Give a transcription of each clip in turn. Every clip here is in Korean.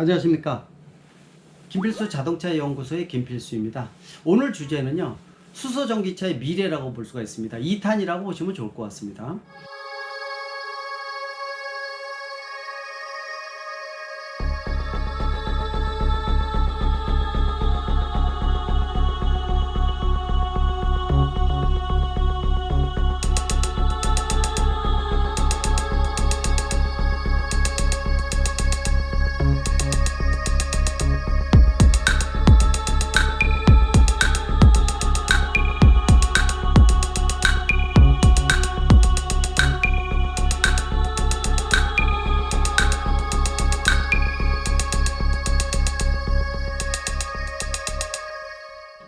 안녕하십니까. 김필수 자동차 연구소의 김필수입니다. 오늘 주제는요. 수소 전기차의 미래라고 볼 수가 있습니다. 2탄이라고 보시면 좋을 것 같습니다.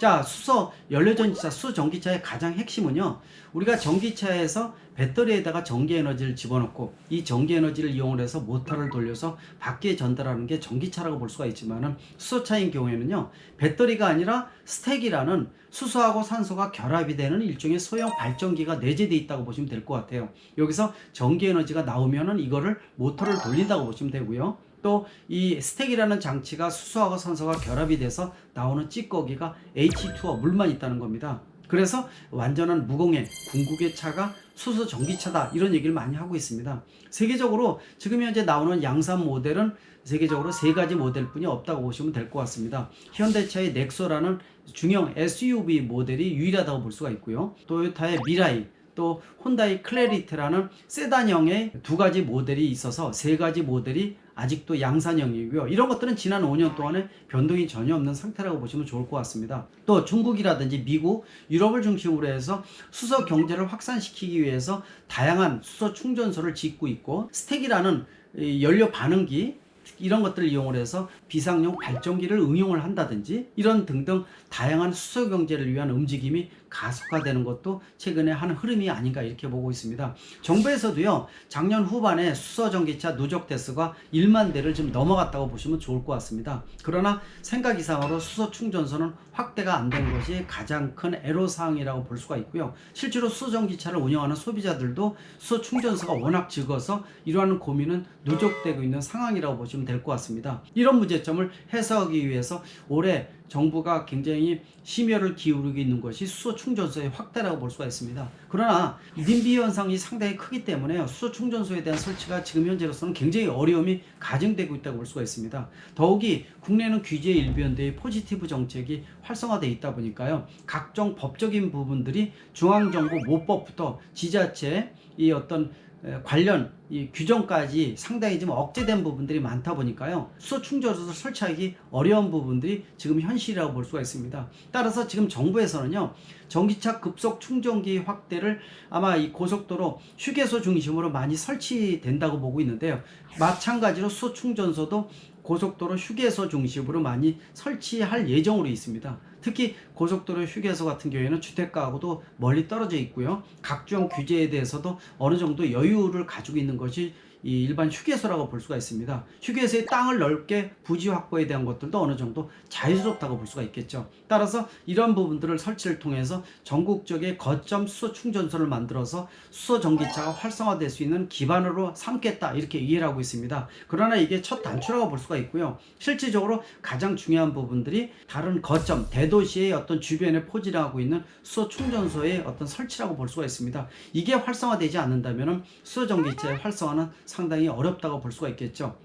자, 수소 연료전지차, 수전기차의 가장 핵심은요. 우리가 전기차에서 배터리에다가 전기 에너지를 집어넣고 이 전기 에너지를 이용을 해서 모터를 돌려서 밖에 전달하는 게 전기차라고 볼 수가 있지만은 수소차인 경우에는요. 배터리가 아니라 스택이라는 수소하고 산소가 결합이 되는 일종의 소형 발전기가 내재되어 있다고 보시면 될 것 같아요. 여기서 전기 에너지가 나오면은 이거를 모터를 돌린다고 보시면 되고요. 또 이 스택이라는 장치가 수소하고 산소가 결합이 돼서 나오는 찌꺼기가 H2O 물만 있다는 겁니다. 그래서 완전한 무공해 궁극의 차가 수소 전기차다 이런 얘기를 많이 하고 있습니다. 세계적으로 지금 현재 나오는 양산 모델은 세계적으로 세 가지 모델뿐이 없다고 보시면 될 것 같습니다. 현대차의 넥소라는 중형 SUV 모델이 유일하다고 볼 수가 있고요. 토요타의 미라이 또 혼다의 클래리트라는 세단형의 두 가지 모델이 있어서 세 가지 모델이 아직도 양산형이고요. 이런 것들은 지난 5년 동안에 변동이 전혀 없는 상태라고 보시면 좋을 것 같습니다. 또 중국이라든지 미국, 유럽을 중심으로 해서 수소 경제를 확산시키기 위해서 다양한 수소 충전소를 짓고 있고 스택이라는 이 연료 반응기 이런 것들을 이용을 해서 비상용 발전기를 응용을 한다든지 이런 등등 다양한 수소 경제를 위한 움직임이 가속화되는 것도 최근에 한 흐름이 아닌가 이렇게 보고 있습니다. 정부에서도요 작년 후반에 수소 전기차 누적 대수가 1만 대를 좀 넘어갔다고 보시면 좋을 것 같습니다. 그러나 생각 이상으로 수소 충전소는 확대가 안 된 것이 가장 큰 애로 사항이라고 볼 수가 있고요. 실제로 수소 전기차를 운영하는 소비자들도 수소 충전소가 워낙 적어서 이러한 고민은 누적되고 있는 상황이라고 보시면 될 것 같습니다. 이런 문제점을 해소하기 위해서 올해 정부가 굉장히 심혈을 기울이고 있는 것이 수소 충전소의 확대라고 볼 수가 있습니다. 그러나 님비 현상이 상당히 크기 때문에 수소 충전소에 대한 설치가 지금 현재로서는 굉장히 어려움이 가정되고 있다고 볼 수가 있습니다. 더욱이 국내는 규제 일변도의 포지티브 정책이 활성화되어 있다 보니까요. 각종 법적인 부분들이 중앙정부 모법부터 지자체 이 어떤 에, 관련 이 규정까지 상당히 좀 억제된 부분들이 많다 보니까요. 수소 충전소를 설치하기 어려운 부분들이 지금 현실이라고 볼 수가 있습니다. 따라서 지금 정부에서는요. 전기차 급속 충전기 확대를 아마 이 고속도로 휴게소 중심으로 많이 설치된다고 보고 있는데요. 마찬가지로 수소 충전소도 고속도로 휴게소 중심으로 많이 설치할 예정으로 있습니다. 특히 고속도로 휴게소 같은 경우에는 주택가하고도 멀리 떨어져 있고요. 각종 규제에 대해서도 어느 정도 여유를 가지고 있는 것이 이 일반 휴게소라고 볼 수가 있습니다. 휴게소의 땅을 넓게 부지 확보에 대한 것들도 어느 정도 자유스럽다고 볼 수가 있겠죠. 따라서 이런 부분들을 설치를 통해서 전국적인 거점 수소 충전소를 만들어서 수소 전기차가 활성화될 수 있는 기반으로 삼겠다 이렇게 이해를 하고 있습니다. 그러나 이게 첫 단추라고 볼 수가 있고요. 실질적으로 가장 중요한 부분들이 다른 거점 대도시의 어떤 주변에 포진하고 있는 수소 충전소의 어떤 설치라고 볼 수가 있습니다. 이게 활성화되지 않는다면 수소 전기차의 활성화는 상당히 어렵다고 볼 수가 있겠죠.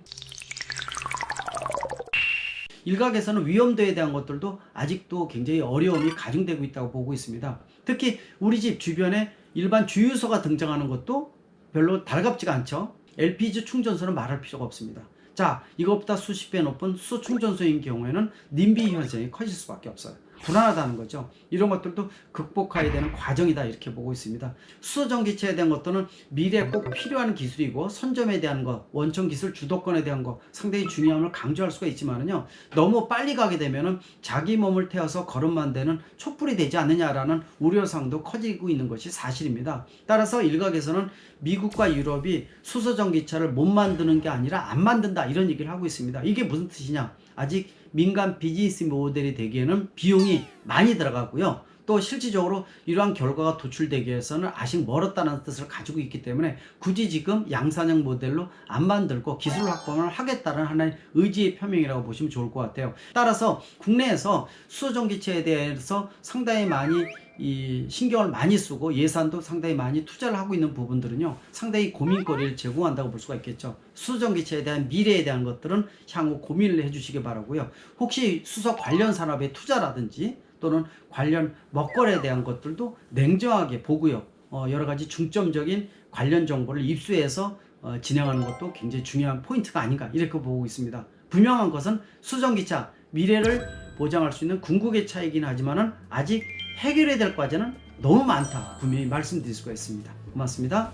일각에서는 위험도에 대한 것들도 아직도 굉장히 어려움이 가중되고 있다고 보고 있습니다. 특히 우리 집 주변에 일반 주유소가 등장하는 것도 별로 달갑지가 않죠. LPG 충전소는 말할 필요가 없습니다. 자, 이것보다 수십 배 높은 수소 충전소인 경우에는 님비 현상이 커질 수밖에 없어요. 불안하다는 거죠. 이런 것들도 극복해야 되는 과정이다 이렇게 보고 있습니다. 수소 전기차에 대한 것들은 미래에 꼭 필요한 기술이고 선점에 대한 것, 원천 기술 주도권에 대한 것 상당히 중요함을 강조할 수가 있지만은요. 너무 빨리 가게 되면은 자기 몸을 태워서 걸음만 되는 촛불이 되지 않느냐라는 우려사항도 커지고 있는 것이 사실입니다. 따라서 일각에서는 미국과 유럽이 수소 전기차를 못 만드는 게 아니라 안 만든다 이런 얘기를 하고 있습니다. 이게 무슨 뜻이냐? 아직 민간 비즈니스 모델이 되기에는 비용이 많이 들어가고요. 또 실질적으로 이러한 결과가 도출되기 위해서는 아직 멀었다는 뜻을 가지고 있기 때문에 굳이 지금 양산형 모델로 안 만들고 기술 확보를 하겠다는 하나의 의지의 표명이라고 보시면 좋을 것 같아요. 따라서 국내에서 수소전기차에 대해서 상당히 많이 이 신경을 많이 쓰고 예산도 상당히 많이 투자를 하고 있는 부분들은요 상당히 고민거리를 제공한다고 볼 수가 있겠죠 수소전기차에 대한 미래에 대한 것들은 향후 고민을 해주시기 바라고요 혹시 수소 관련 산업의 투자라든지 또는 관련 먹거리에 대한 것들도 냉정하게 보고요. 어, 여러 가지 중점적인 관련 정보를 입수해서 어, 진행하는 것도 굉장히 중요한 포인트가 아닌가 이렇게 보고 있습니다. 분명한 것은 수전기차 미래를 보장할 수 있는 궁극의 차이긴 하지만은 아직 해결해야 될 과제는 너무 많다. 분명히 말씀드릴 수가 있습니다. 고맙습니다